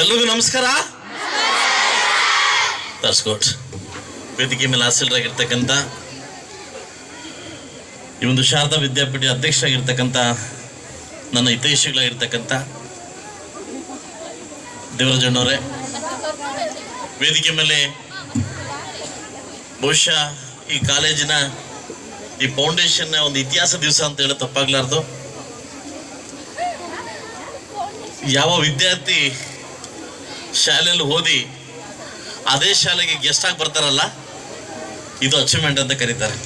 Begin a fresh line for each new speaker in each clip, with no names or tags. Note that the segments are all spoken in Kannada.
ಎಲ್ರಿಗೂ ನಮಸ್ಕಾರ. ತರ್ಸ್ಕೋಟ್. ವೇದಿಕೆ ಮೇಲೆ ಹಾಸೀಲ್ರಾಗಿರ್ತಕ್ಕಂಥ ಈ ಒಂದು ಶಾರದಾ ವಿದ್ಯಾಪೀಠ ಅಧ್ಯಕ್ಷರಾಗಿರ್ತಕ್ಕಂಥ ನನ್ನ ಹಿತೈಷಿಗಳಾಗಿರ್ತಕ್ಕಂಥ ದೇವರಾಜಣ್ಣವರೇ, ವೇದಿಕೆ ಮೇಲೆ ಬಹುಶಃ ಈ ಕಾಲೇಜಿನ ಈ ಫೌಂಡೇಶನ್ನ ಒಂದು ಇತಿಹಾಸ ದಿವಸ ಅಂತ ಹೇಳಿ ತಪ್ಪಾಗ್ಲಾರ್ದು. ಯಾವ ವಿದ್ಯಾರ್ಥಿ ಶಾಲೆಯಲ್ಲಿ ಓದಿ ಅದೇ ಶಾಲೆಗೆ ಗೆಸ್ಟ್ ಆಗಿ ಬರ್ತಾರಲ್ಲ, ಇದು ಅಚೀವ್ಮೆಂಟ್ ಅಂತ ಕರೀತಾರೆ.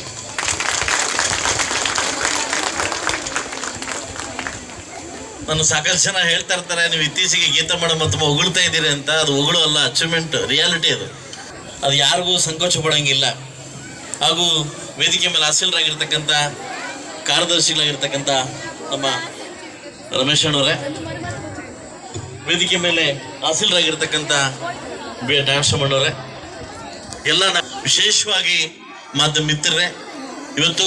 ನಾನು ಸಾಕಷ್ಟು ಜನ ಹೇಳ್ತಾ ಇರ್ತಾರೆ, ನೀವು ಇತ್ತೀಚೆಗೆ ಗೀತಾ ಮೇಡಮ್ ತುಂಬ ಹೊಗಳ್ತಾ ಇದ್ದೀರಿ ಅಂತ. ಅದು ಹೊಗಳು ಅಲ್ಲ ಅಚೀವ್ಮೆಂಟ್ ರಿಯಾಲಿಟಿ ಅದು. ಅದು ಯಾರಿಗೂ ಸಂಕೋಚ ಪಡೋಂಗಿಲ್ಲ. ಹಾಗೂ ವೇದಿಕೆ ಮೇಲೆ ಹಾಸಿಲರಾಗಿರ್ತಕ್ಕಂಥ ಕಾರ್ಯದರ್ಶಿಗಳಾಗಿರ್ತಕ್ಕಂಥ ನಮ್ಮ ರಮೇಶ್ ಅಣ್ಣವರೇ ವೇದಿಕೆ ಮೇಲೆ ಹಾಸಿಲರಾಗಿರ್ತಕ್ಕಂಥ ಬಿ ಮಾಡೋರೆ ಎಲ್ಲ ವಿಶೇಷವಾಗಿ ಮಾಧ್ಯಮ ಮಿತ್ರರೇ, ಇವತ್ತು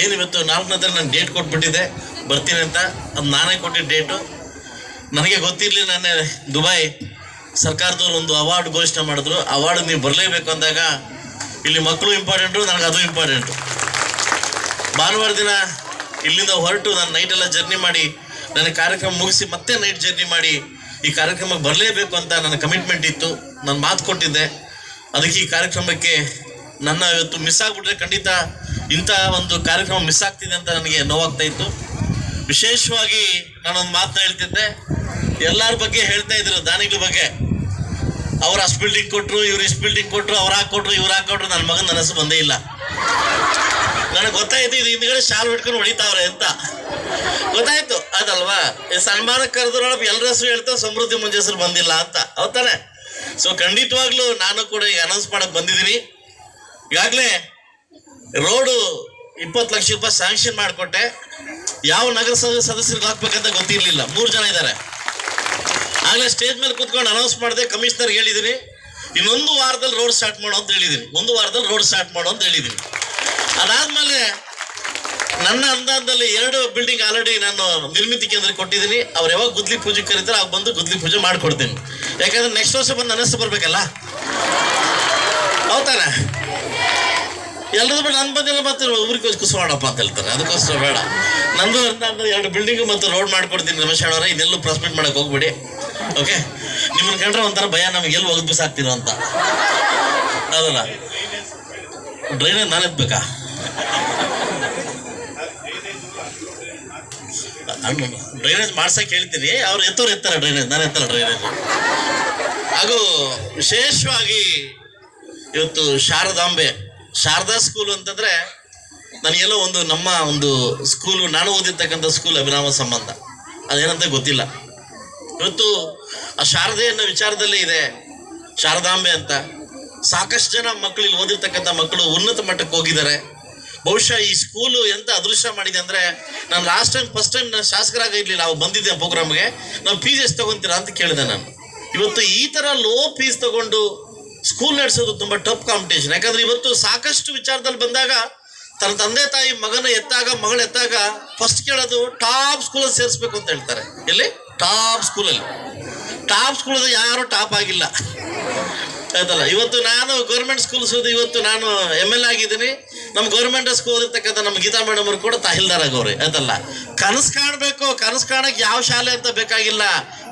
ಏನು ಇವತ್ತು ನಾಲ್ಕನೇ ನಾನು ಡೇಟ್ ಕೊಟ್ಬಿಟ್ಟಿದ್ದೆ ಬರ್ತೀನಿ ಅಂತ, ಅದು ನಾನೇ ಕೊಟ್ಟಿದ್ದ ಡೇಟು ನನಗೆ ಗೊತ್ತಿರಲಿ ನಾನೇ ದುಬೈ ಸರ್ಕಾರದವ್ರು ಒಂದು ಅವಾರ್ಡ್ ಘೋಷಣೆ ಮಾಡಿದ್ರು. ಅವಾರ್ಡ್ ನೀವು ಬರಲೇಬೇಕು ಅಂದಾಗ ಇಲ್ಲಿ ಮಕ್ಕಳು ಇಂಪಾರ್ಟೆಂಟು ನನಗೆ ಅದು ಇಂಪಾರ್ಟೆಂಟು ಭಾನುವಾರ ದಿನ ಇಲ್ಲಿಂದ ಹೊರಟು ನಾನು ನೈಟೆಲ್ಲ ಜರ್ನಿ ಮಾಡಿ ನನ್ನ ಕಾರ್ಯಕ್ರಮ ಮುಗಿಸಿ ಮತ್ತೆ ನೈಟ್ ಜರ್ನಿ ಮಾಡಿ ಈ ಕಾರ್ಯಕ್ರಮಕ್ಕೆ ಬರಲೇಬೇಕು ಅಂತ ನನ್ನ ಕಮಿಟ್ಮೆಂಟ್ ಇತ್ತು. ನಾನು ಮಾತು ಕೊಟ್ಟಿದ್ದೆ. ಅದಕ್ಕೆ ಈ ಕಾರ್ಯಕ್ರಮಕ್ಕೆ ನನ್ನ ಇವತ್ತು ಮಿಸ್ ಆಗಿಬಿಟ್ರೆ ಖಂಡಿತ ಇಂಥ ಒಂದು ಕಾರ್ಯಕ್ರಮ ಮಿಸ್ ಆಗ್ತಿದೆ ಅಂತ ನನಗೆ ನೋವಾಗ್ತಾ ಇತ್ತು. ವಿಶೇಷವಾಗಿ ನಾನೊಂದು ಮಾತನ್ನ ಹೇಳ್ತಿದ್ದೆ. ಎಲ್ಲರ ಬಗ್ಗೆ ಹೇಳ್ತಾ ಇದ್ರು, ದಾನಿಗಳ ಬಗ್ಗೆ. ಅವ್ರು ಅಷ್ಟು ಬಿಲ್ಡಿಂಗ್ ಕೊಟ್ಟರು ಇವ್ರು ಇಷ್ಟು ಬಿಲ್ಡಿಂಗ್ ಕೊಟ್ಟರು ಅವ್ರು ಹಾಕೊಟ್ರು ಇವ್ರು ಹಾಕೊಟ್ರು ನನ್ನ ಮಗನ ನನಸು ಬಂದೇ ಇಲ್ಲ. ನನಗೆ ಗೊತ್ತಾಯ್ತು, ಇದು ಹಿಂದ್ಗಡೆ ಶಾಲ್ ಹಿಡ್ಕೊಂಡು ಹೊಡಿತಾವ್ರೆ ಅಂತ. ಗೊತ್ತಾಯ್ತು. ಅದಲ್ವಾ? ಈ ಸನ್ಮಾನ ಕರೆದ್ರೊಳಗೆ ಎಲ್ಲರ ಹೆಸರು ಹೇಳ್ತಾ ಸಮೃದ್ಧಿ ಮುಂಜೆ ಹೆಸರು ಬಂದಿಲ್ಲ ಅಂತ. ಹೌದಾನೆ ಸೊ ಖಂಡಿತವಾಗ್ಲೂ ನಾನು ಕೂಡ ಈಗ ಅನೌನ್ಸ್ ಮಾಡಕ್ ಬಂದಿದ್ದೀನಿ ಈಗಾಗಲೇ ರೋಡು ಇಪ್ಪತ್ತು ಲಕ್ಷ ರೂಪಾಯಿ ಸ್ಯಾಂಕ್ಷನ್ ಮಾಡಿಕೊಟ್ಟೆ. ಯಾವ ನಗರಸಭೆ ಸದಸ್ಯರಿಗೆ ಹಾಕ್ಬೇಕಂತ ಗೊತ್ತಿರಲಿಲ್ಲ. ಮೂರು ಜನ ಇದ್ದಾರೆ ಆಗಲೇ ಸ್ಟೇಜ್ ಮೇಲೆ ಕೂತ್ಕೊಂಡು ಅನೌನ್ಸ್ ಮಾಡಿದೆ ಕಮಿಷನರ್ ಹೇಳಿದ್ದೀನಿ ಇನ್ನೊಂದು ವಾರದಲ್ಲಿ ರೋಡ್ ಸ್ಟಾರ್ಟ್ ಮಾಡೋ ಅಂತ ಹೇಳಿದ್ದೀನಿ ಒಂದು ವಾರದಲ್ಲಿ ರೋಡ್ ಸ್ಟಾರ್ಟ್ ಮಾಡೋ ಅಂತ ಹೇಳಿದ್ದೀನಿ ಅದಾದ್ಮೇಲೆ ನನ್ನ ಅಂದಾಜಲ್ಲಿ ಎರಡು ಬಿಲ್ಡಿಂಗ್ ಆಲ್ರೆಡಿ ನಾನು ನಿರ್ಮಿತಿ ಕೇಂದ್ರ ಕೊಟ್ಟಿದ್ದೀನಿ. ಅವ್ರು ಯಾವಾಗ ಗುದ್ಲಿ ಪೂಜೆ ಕರೀತಾರೆ ಅವಾಗ ಬಂದು ಗುದ್ಲಿ ಪೂಜೆ ಮಾಡ್ಕೊಡ್ತೀನಿ. ಯಾಕಂದ್ರೆ ನೆಕ್ಸ್ಟ್ ವರ್ಷ ಬಂದು ನನ್ನ ಹೆಸರು ಬರ್ಬೇಕಲ್ಲ? ಹೌದಾನ ಎಲ್ಲರೂ ಬಿಟ್ಟು ನನ್ನ ಬಂದಿಲ್ಲ ಮತ್ತೆ ಊರಿಗೆ ಕುಸ್ಮಾಡಪ್ಪ ಅಂತ ಹೇಳ್ತಾರೆ. ಅದಕ್ಕೋಸ್ಕರ ಬೇಡ. ನಂದು ಅಂದ್ರೆ ಎರಡು ಬಿಲ್ಡಿಂಗ್ ಮತ್ತು ರೋಡ್ ಮಾಡ್ಕೊಡ್ತೀನಿ ರಮೇಶ್ ಅವರ ಇದೆಲ್ಲೂ ಪ್ರಾಸ್ಪೆಕ್ಟ್ ಮಾಡಕ್ಕೆ ಹೋಗ್ಬಿಡಿ. ಓಕೆ ನಿಮ್ಮನ್ನ ಕಂಡ್ರೆ ಒಂಥರ ಭಯ, ನಮಗೆ ಎಲ್ಲಿ ಒಗ್ದು ಬಿಸಾಕ್ತೀರೋ ಅಂತ. ಅದಲ್ಲ ಡ್ರೈನೇಜ್ ನಾನು ಎತ್ಬೇಕಾ ಡ್ರೈನೇಜ್ ಮಾಡ್ಸಕ್ಕೆ ಹೇಳ್ತೀನಿ. ಅವ್ರು ಎತ್ತೋರು ಎತ್ತಾರೆ ಡ್ರೈನೇಜ್, ನಾನು ಎತ್ತಲ್ಲ ಡ್ರೈನೇಜ್. ಹಾಗೂ ವಿಶೇಷವಾಗಿ ಇವತ್ತು ಶಾರದಾಂಬೆ, ಶಾರದಾ ಸ್ಕೂಲ್ ಅಂತಂದ್ರೆ ನನಗೆಲ್ಲೋ ಒಂದು ನಮ್ಮ ಒಂದು ಸ್ಕೂಲು ನಾನು ಓದಿರ್ತಕ್ಕಂಥ ಸ್ಕೂಲ್ ಅಭಿನಾಮ ಸಂಬಂಧ. ಅದೇನಂತ ಗೊತ್ತಿಲ್ಲ. ಇವತ್ತು ಆ ಶಾರದೆ ಅನ್ನೋ ವಿಚಾರದಲ್ಲೇ ಇದೆ. ಶಾರದಾಂಬೆ ಅಂತ ಸಾಕಷ್ಟು ಜನ ಮಕ್ಕಳು ಇಲ್ಲಿ ಓದಿರ್ತಕ್ಕಂಥ ಮಕ್ಕಳು ಉನ್ನತ ಮಟ್ಟಕ್ಕೆ ಹೋಗಿದ್ದಾರೆ. ಬಹುಶಃ ಈ ಸ್ಕೂಲು ಎಂತ ಅದೃಶ್ಯ ಮಾಡಿದೆ ಅಂದ್ರೆ ನಾನು ಲಾಸ್ಟ್ ಟೈಮ್ ಫಸ್ಟ್ ಟೈಮ್ ನಾನು ಶಾಸಕರಾಗ ಇರ್ಲಿಲ್ಲ ನಾವು ಬಂದಿದ್ದೆ ಪ್ರೋಗ್ರಾಮ್ಗೆ. ನಾವು ಫೀಸ್ ಎಷ್ಟು ತಗೊಂತೀರಾ ಅಂತ ಕೇಳಿದೆ ನಾನು. ಇವತ್ತು ಈ ತರ ಲೋ ಫೀಸ್ ತಗೊಂಡು ಸ್ಕೂಲ್ ನಡೆಸೋದು ತುಂಬಾ ಟಫ್ ಕಾಂಪಿಟೇಷನ್ ಯಾಕಂದ್ರೆ ಇವತ್ತು ಸಾಕಷ್ಟು ವಿಚಾರದಲ್ಲಿ ಬಂದಾಗ ತನ್ನ ತಂದೆ ತಾಯಿ ಮಗನ ಎತ್ತಾಗ, ಮಗಳ ಎತ್ತಾಗ ಫಸ್ಟ್ ಕೇಳೋದು ಟಾಪ್ ಸ್ಕೂಲಲ್ಲಿ ಸೇರಿಸ್ಬೇಕು ಅಂತ ಹೇಳ್ತಾರೆ. ಎಲ್ಲಿ? ಟಾಪ್ ಸ್ಕೂಲಲ್ಲಿ ಟಾಪ್ ಸ್ಕೂಲಲ್ಲಿ ಯಾರು ಟಾಪ್ ಆಗಿಲ್ಲ. ಆಯ್ತಲ್ಲ ಇವತ್ತು ನಾನು ಗೌರ್ಮೆಂಟ್ ಸ್ಕೂಲ್ ಓದಿ ಇವತ್ತು ನಾನು ಎಂ ಎಲ್ ಆಗಿದ್ದೀನಿ. ನಮ್ಮ ಗೌರ್ಮೆಂಟ್ ಸ್ಕೂಲ್ ಓದಿರ್ತಕ್ಕಂಥ ನಮ್ಮ ಗೀತಾ ಮೇಡಮ್ ಅವರು ಕೂಡ ತಾಹಿಲ್ದಾರ್ ಆಗೋರಿ ಆಯ್ತಲ್ಲ? ಕನಸು ಕಾಣಬೇಕು, ಕನಸು ಕಾಣಕ್ಕೆ ಯಾವ ಶಾಲೆ ಅಂತ ಬೇಕಾಗಿಲ್ಲ.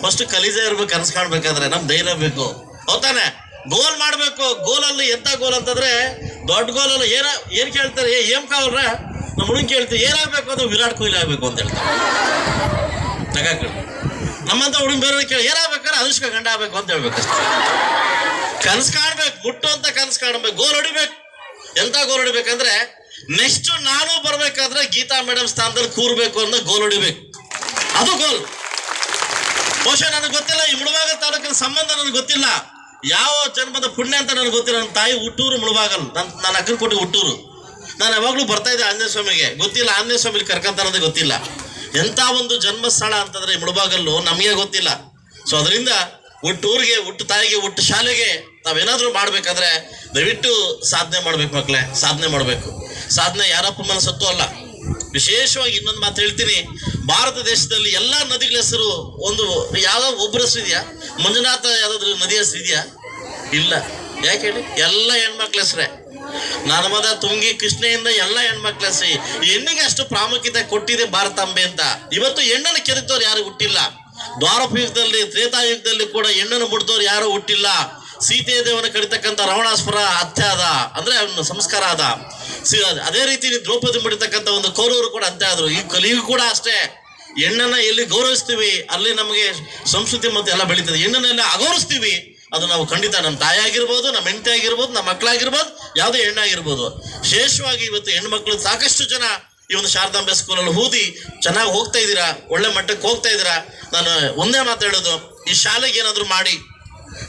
ಫಸ್ಟ್ ಕಲೀಜೆ ಇರ್ಬೇಕು, ಕನಸು ಕಾಣಬೇಕಾದ್ರೆ ನಮ್ ಧೈರ್ಯ ಬೇಕು. ಹೌದಾನೆ? ಗೋಲ್ ಮಾಡಬೇಕು. ಗೋಲಲ್ಲಿ ಎಂತ ಗೋಲ್ ಅಂತಂದ್ರೆ ದೊಡ್ಡ ಗೋಲಲ್ಲಿ ಏನ ಏನು ಕೇಳ್ತಾರೆ? ಏ ಏಮ್ ಕಾವ್ರ? ನಮ್ಮ ಹುಡುಗ ಕೇಳ್ತೀವಿ ಏನಾಗಬೇಕು ಅಂದ್ರೆ ವಿರಾಟ್ ಕೊಹ್ಲಿ ಆಗ್ಬೇಕು ಅಂತ ಹೇಳ್ತಾರೆ ನಮ್ಮಂಥ ನಮ್ಮಂತ ಹುಡುಗ ಬೇರೆ ಕೇಳಿ, ಏನಾಗಬೇಕಾದ್ರೆ ಅನುಷ್ಕಾ ಗಂಡ ಆಗ್ಬೇಕು ಅಂತ ಹೇಳ್ಬೇಕಷ್ಟೇ. ಕನಸು ಕಾಣ್ಬೇಕು, ಮುಟ್ಟು ಅಂತ ಕನಸು ಕಾಣ್ಬೇಕು, ಗೋಲ್ ಹೊಡಿಬೇಕು. ಎಂತ ಗೋಲ್ ಹೊಡಿಬೇಕಂದ್ರೆ ನೆಕ್ಸ್ಟ್ ನಾನು ಬರ್ಬೇಕಾದ್ರೆ ಗೀತಾ ಮೇಡಮ್ ಸ್ಥಾನದಲ್ಲಿ ಕೂರ್ಬೇಕು ಅಂತ ಗೋಲ್ ಹೊಡಿಬೇಕು. ಅದು ಗೋಲ್. ಬಹುಶಃ ನನಗೆ ಗೊತ್ತಿಲ್ಲ, ಈ ಮುಳುಬಾಗಲ್ ತಾಲೂಕಿನ ಸಂಬಂಧ ನನಗೆ ಗೊತ್ತಿಲ್ಲ. ಯಾವ ಜನ್ಮದ ಪುಣ್ಯ ಅಂತ ನನಗೆ ಗೊತ್ತಿಲ್ಲ. ನನ್ನ ತಾಯಿ ಹುಟ್ಟೂರು ಮುಳುಬಾಗಲ್ ನನ್ನ ನನ್ನ ಅಕ್ಕನ ಕೊಟ್ಟು ಹುಟ್ಟೂರು. ನಾನು ಯಾವಾಗಲೂ ಬರ್ತಾ ಇದ್ದೆ ಆಂಜನೇಯ ಸ್ವಾಮಿಗೆ. ಗೊತ್ತಿಲ್ಲ, ಆಂಜನೇಯ ಸ್ವಾಮಿಲಿ ಕರ್ಕೊಂತಾರದೇ ಗೊತ್ತಿಲ್ಲ. ಎಂಥ ಒಂದು ಜನ್ಮಸ್ಥಳ ಅಂತಂದ್ರೆ ಮುಳುಬಾಗಲ್ಲು ಮುಳಬಾಗಲ್ಲು ನಮಗೆ ಗೊತ್ತಿಲ್ಲ. ಸೊ ಅದರಿಂದ ಹುಟ್ಟೂರಿಗೆ, ಹುಟ್ಟು ತಾಯಿಗೆ, ಹುಟ್ಟು ಶಾಲೆಗೆ ನಾವೇನಾದ್ರೂ ಮಾಡ್ಬೇಕಾದ್ರೆ ದಯವಿಟ್ಟು ಸಾಧನೆ ಮಾಡ್ಬೇಕು ಮಕ್ಕಳೇ ಸಾಧನೆ ಮಾಡಬೇಕು. ಸಾಧನೆ ಯಾರಪ್ಪ ಮನಸ್ಸತ್ತು ಅಲ್ಲ. ವಿಶೇಷವಾಗಿ ಇನ್ನೊಂದು ಮಾತು ಹೇಳ್ತೀನಿ. ಭಾರತ ದೇಶದಲ್ಲಿ ಎಲ್ಲ ನದಿಗಳ ಹೆಸರು ಒಂದು ಯಾವ ಒಬ್ಬರ ಹೆಸರು ಇದೆಯಾ? ಮಂಜುನಾಥ ಯಾವ್ದಾದ್ರು ನದಿ ಹೆಸರು ಇದೆಯಾ? ಇಲ್ಲ. ಯಾಕೆ ಹೇಳಿ? ಎಲ್ಲ ಹೆಣ್ಮಕ್ಳ ಹೆಸರೇ. ನರ್ಮದ ತುಂಗಿ ಕೃಷ್ಣೆಯಿಂದ ಎಲ್ಲ ಹೆಣ್ಮಕ್ಳ ಹೆಸರಿ. ಹೆಣ್ಣಿಗೆ ಅಷ್ಟು ಪ್ರಾಮುಖ್ಯತೆ ಕೊಟ್ಟಿದೆ ಭಾರತಾಂಬೆ ಅಂತ. ಇವತ್ತು ಹೆಣ್ಣನ್ನು ಕೆರೆತವ್ರು ಯಾರು ಹುಟ್ಟಿಲ್ಲ. ದ್ವಾರಪ ಯುಗದಲ್ಲಿ ತ್ರೇತಾಯುಗದಲ್ಲಿ ಕೂಡ ಹೆಣ್ಣನ್ನು ಮುಡ್ದವ್ರು ಯಾರು ಹುಟ್ಟಿಲ್ಲ. ಸೀತೆಯ ದೇವನ ಕಡಿತಕ್ಕಂಥ ರಾವಣಾಸ್ಪುರ ಅತ್ಯ ಆದ ಅಂದ್ರೆ ಅವನ ಸಂಸ್ಕಾರ ಆದ ಅದೇ ರೀತಿ ದ್ರೌಪದಿ ಮುಡಿತಕ್ಕಂಥ ಒಂದು ಕೌರವರು ಕೂಡ ಅಂತ್ಯ ಆದರು. ಈ ಕಲಿಯು ಕೂಡ ಅಷ್ಟೇ. ಹೆಣ್ಣನ್ನ ಎಲ್ಲಿ ಗೌರವಿಸ್ತೀವಿ, ಅಲ್ಲಿ ನಮಗೆ ಸಂಸ್ಕೃತಿ ಮತ್ತು ಎಲ್ಲ ಬೆಳೀತದೆ. ಹೆಣ್ಣನ್ನೆಲ್ಲ ಅಗೌರವಿಸ್ತೀವಿ, ಅದು ನಾವು ಖಂಡಿತ ನಮ್ಮ ತಾಯಿ ಆಗಿರ್ಬೋದು ನಮ್ಮ ಹೆಂಡತಿ ಆಗಿರ್ಬೋದು ನಮ್ಮ ಮಕ್ಕಳಾಗಿರ್ಬೋದು ಯಾವುದೇ ಹೆಣ್ಣಾಗಿರ್ಬೋದು. ವಿಶೇಷವಾಗಿ ಇವತ್ತು ಹೆಣ್ಮಕ್ಳು ಸಾಕಷ್ಟು ಜನ ಈ ಒಂದು ಶಾರದಾಂಬೆ ಸ್ಕೂಲಲ್ಲಿ ಓದಿ ಚೆನ್ನಾಗಿ ಹೋಗ್ತಾ ಇದ್ದೀರಾ, ಒಳ್ಳೆ ಮಟ್ಟಕ್ಕೆ ಹೋಗ್ತಾ ಇದ್ದೀರಾ. ನಾನು ಒಂದೇ ಮಾತಾಡೋದು ಈ ಶಾಲೆಗೆ ಏನಾದರೂ ಮಾಡಿ.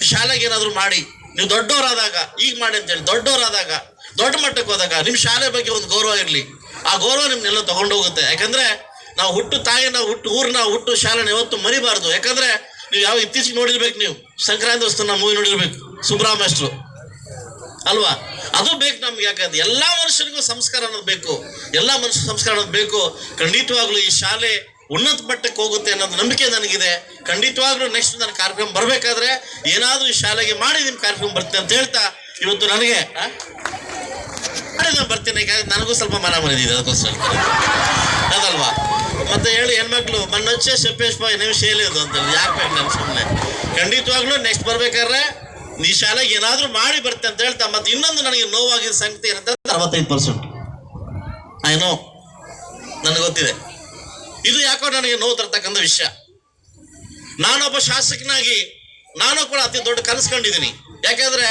ಶಾಲೆಗೆ ಏನಾದರೂ ಮಾಡಿ, ನೀವು ದೊಡ್ಡವರಾದಾಗ ಈಗ ಮಾಡಿ ಅಂತೇಳಿ, ದೊಡ್ಡವರಾದಾಗ, ದೊಡ್ಡ ಮಟ್ಟಕ್ಕೆ ಹೋದಾಗ ನಿಮ್ಮ ಶಾಲೆ ಬಗ್ಗೆ ಒಂದು ಗೌರವ ಇರಲಿ. ಆ ಗೌರವ ನಿಮ್ಮನ್ನೆಲ್ಲ ತಗೊಂಡು ಹೋಗುತ್ತೆ. ಯಾಕಂದ್ರೆ ನಾವು ಹುಟ್ಟು ತಾಯಿನ ಹುಟ್ಟು ಊರನ್ನ ಹುಟ್ಟು ಶಾಲೆನ ಯಾವತ್ತು ಮರಿಬಾರ್ದು. ಯಾಕಂದ್ರೆ ನೀವು ಯಾವ ಇತ್ತೀಚೆಗೆ ನೋಡಿರ್ಬೇಕು ನೀವು. ಸಂಕ್ರಾಂತಿ ವಸ್ತುನ ಮೂವಿ ನೋಡಿರ್ಬೇಕು. ಸುಬ್ರಾಮೇಶ್ರು ಅಲ್ವಾ? ಅದು ಬೇಕು ನಮ್ಗೆ. ಯಾಕಂದ್ರೆ ಎಲ್ಲಾ ಮನುಷ್ಯರಿಗೂ ಸಂಸ್ಕಾರ ಅನ್ನೋದು ಬೇಕು. ಎಲ್ಲಾ ಮನುಷ್ಯ ಸಂಸ್ಕಾರ ಅನ್ನೋದು ಬೇಕು. ಖಂಡಿತವಾಗ್ಲೂ ಈ ಶಾಲೆ ಉನ್ನತ ಮಟ್ಟಕ್ಕೆ ಹೋಗುತ್ತೆ ಅನ್ನೋದು ನಂಬಿಕೆ ನನಗಿದೆ. ಖಂಡಿತವಾಗ್ಲೂ ನೆಕ್ಸ್ಟ್ ನನ್ನ ಕಾರ್ಯಕ್ರಮ ಬರಬೇಕಾದ್ರೆ ಏನಾದ್ರೂ ಈ ಶಾಲೆಗೆ ಮಾಡಿ ನಿಮ್ಮ ಕಾರ್ಯಕ್ರಮ ಬರ್ತೀನಿ ಅಂತ ಹೇಳ್ತಾ ಇವತ್ತು ನನಗೆ ನಾನು ಬರ್ತೀನಿ, ಯಾಕಂದ್ರೆ ನನಗೂ ಸ್ವಲ್ಪ ಮನ ಮರಿದಿದೆ ಅದಕ್ಕೋಸ್ಕರ. ಅದಲ್ವಾ? ಮತ್ತೆ ಹೇಳಿ ಹೆಣ್ಮಕ್ಳು, ಮಣ್ಣೊಚ್ಚೆ ಸೆಪ್ಪೇಶ್ ಬಾಯ್, ನೀವು ಶೇಲಿದು ಅಂತ ಯಾಕೆ ನಾನು ಸುಮ್ಮನೆ ಖಂಡಿತವಾಗ್ಲೂ ನೆಕ್ಸ್ಟ್ ಬರ್ಬೇಕಾದ್ರೆ ಈ ಶಾಲೆಗೆ ಏನಾದರೂ ಮಾಡಿ ಬರ್ತೆ ಅಂತ ಹೇಳ್ತಾ, ಮತ್ತೆ ಇನ್ನೊಂದು ನನಗೆ ನೋವಾಗಿದ್ದ ಸಂಗತಿ ಏನಂತ ಅರವತ್ತೈದು ಪರ್ಸೆಂಟ್ ಐ ನೋ ನನಗೆ ಗೊತ್ತಿದೆ. ಇದು ಯಾಕೋ ನನಗೆ ನೋವು ತರ್ತಕ್ಕಂಥ ವಿಷಯ. ನಾನೊಬ್ಬ ಶಾಸಕನಾಗಿ, ನಾನು ಕೂಡ ಅತಿ ದೊಡ್ಡ ಕನಸು ಕಂಡಿದ್ದೀನಿ. ಯಾಕಂದ್ರೆ